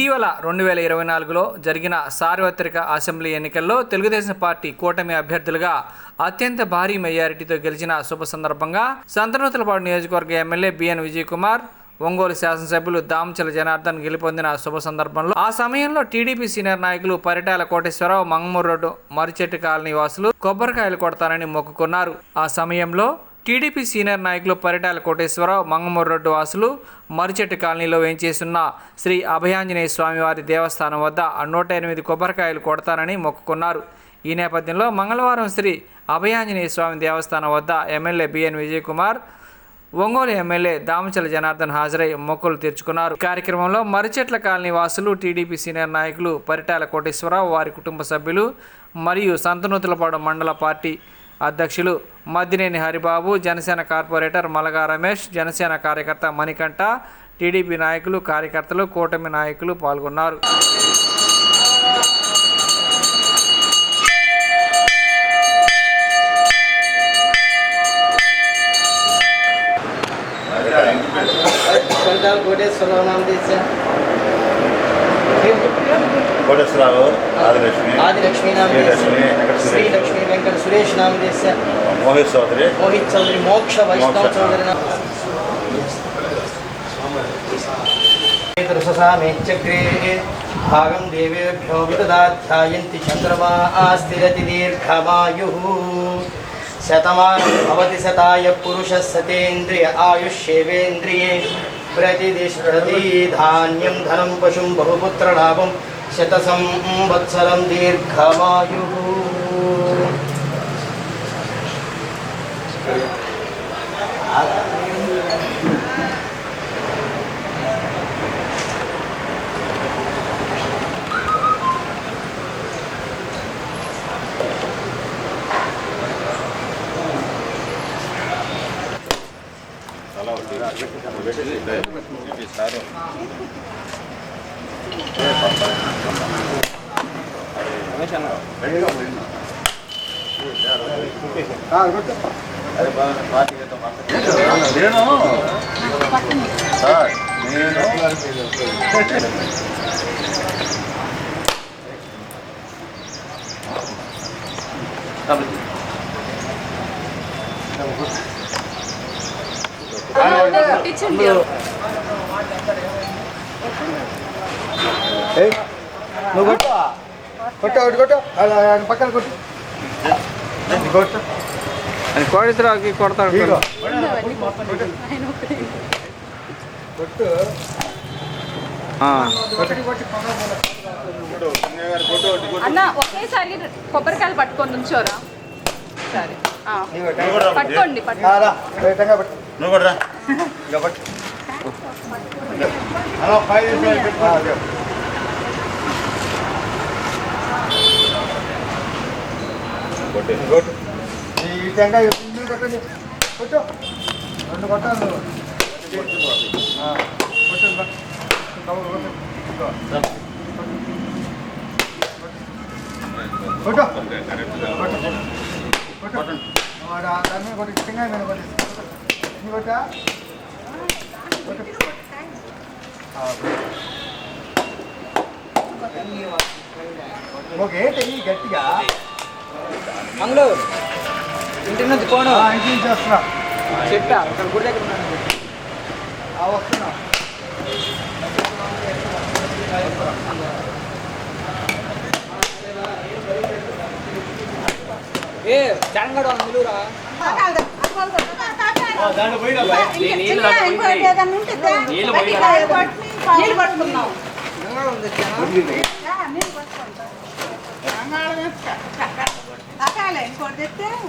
ఇటీవల రెండు వేల ఇరవై నాలుగులో జరిగిన సార్వత్రిక అసెంబ్లీ ఎన్నికల్లో తెలుగుదేశం పార్టీ కూటమి అభ్యర్థులుగా అత్యంత భారీ మెజారిటీతో గెలిచిన శుభ సందర్భంగా సంతనూతలపాడు నియోజకవర్గ MLA B N Vijay Kumar Ongole శాసనసభ్యులు దామచల జనార్దన్ గెలుపొందిన శుభ సందర్భంలో ఆ సమయంలో టీడీపీ సీనియర్ నాయకులు పరిటాల కోటేశ్వరరావు మంగమూరు రోడ్డు మరిచెట్టు కాలనీ వాసులు కొబ్బరికాయలు కొడతారని మొక్కుకున్నారు. ఆ సమయంలో టీడీపీ సీనియర్ నాయకులు పరిటాల కోటేశ్వరరావు మంగమూరు రోడ్డు వాసులు మరిచెట్టు కాలనీలో వేంచేస్తున్న శ్రీ అభయాంజనేయ స్వామివారి దేవస్థానం వద్ద నూట ఎనిమిది కొబ్బరికాయలు కొడతారని మొక్కుకున్నారు. ఈ నేపథ్యంలో మంగళవారం శ్రీ అభయాంజనేయ స్వామి దేవస్థానం వద్ద MLA B N Vijay Kumar Ongole MLA Damacharla Janardhan హాజరై మొక్కులు తీర్చుకున్నారు. కార్యక్రమంలో మరిచెట్ల కాలనీ వాసులు టీడీపీ సీనియర్ నాయకులు పరిటాల కోటేశ్వరరావు వారి కుటుంబ సభ్యులు మరియు సంతనూతులపాడు మండల పార్టీ అధ్యక్షులు మద్దినేని హరిబాబు జనసేన కార్పొరేటర్ మలగా రమేష్ జనసేన కార్యకర్త మణికంఠ టీడీపీ నాయకులు కార్యకర్తలు కూటమి నాయకులు పాల్గొన్నారు. కోటేశ్వరరావు ఆదిలక్ష్మి శ్రీలక్ష్మి ವೆಂಕಟ ಸುರೇಶ್ ನಾಮದೇಶ ಮೋಹಿತ್ ಚೌಧರಿ ಮೋಹಿತ್ ಚೌಧರಿ ಮೋಕ್ಷ ವೈಷ್ಣವ ಚೌಧರಿನ ೇತೃಸಸಾಮೇಚ್ಚಗ್ರೇ ಭಾಗಂ ದೇವೇಭ್ಯೋ ವಿದದಾಧ್ಯಾಯಂತಿ ಚಂದ್ರಮಾ ಆಸ್ತಿರತಿ ದೀರ್ಘಮಾಯು ಶತಮಾನಂ ಭವತಿ ಶತಾಯ ಪುರುಷ ಸತೇಂದ್ರಿಯ ಆಯುಷ್ಯೇವೇಂದ್ರಿಯೇ प्रतिदिशति धान्यं धनं पशुं बहुपुत्रलाभं शतसंवत्सरं दीर्घमायुः 아, 그렇죠. సంవత్సరం దీర్ఘమాయు నేను? సార్ నేను నువ్వు కొట్టు. కొట్టు ఒకటి కొట్టు. పక్కన కొట్టు. కొట్టు. అని కోటేశ్వరరావుకి కొడతాడు అన్న ఒకేసారి కొబ్బరికాయలు పట్టుకొని నుంచోరా? సరే. పట్టుకోండి పట్టుకోండి. వేగంగా ఈ టెంకాయ ఇందులో కొట్టండి. కొట్టు. రెండు కొట్టాలి. నువ్వు ఆ, కొట్టు ఇంకా. కవర్ కొట్టు. ఇదిగో. కొట్టు. కొట్టు. కొట్టు. వాడు ఆ దాని మీద కొట్టి టెంకాయ మీద కొట్టి ఎన్ని కొట్టా? కొట్టు. ఆ, ఓకే ఏంటి గట్టిగా. మంగళూరు. ఇంటి నుంచి పోను. ఆ, ఇంటి నుంచి వస్తున్నా చెప్పా అక్కడ గుడి దగ్గర ఉన్నాను. వస్తున్నా. ఏ దాంట్లో నీళ్ళు పట్టుకున్నాం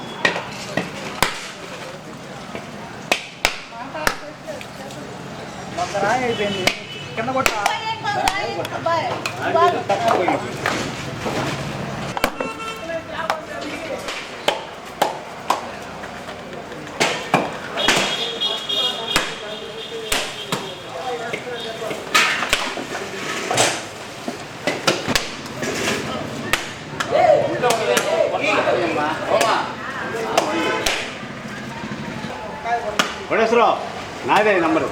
ఒక రాయి అయిపోయింది కింద కొట్ట ಒಳ್ಳೆಸರು ನಾವೇ ನಂಬರ್.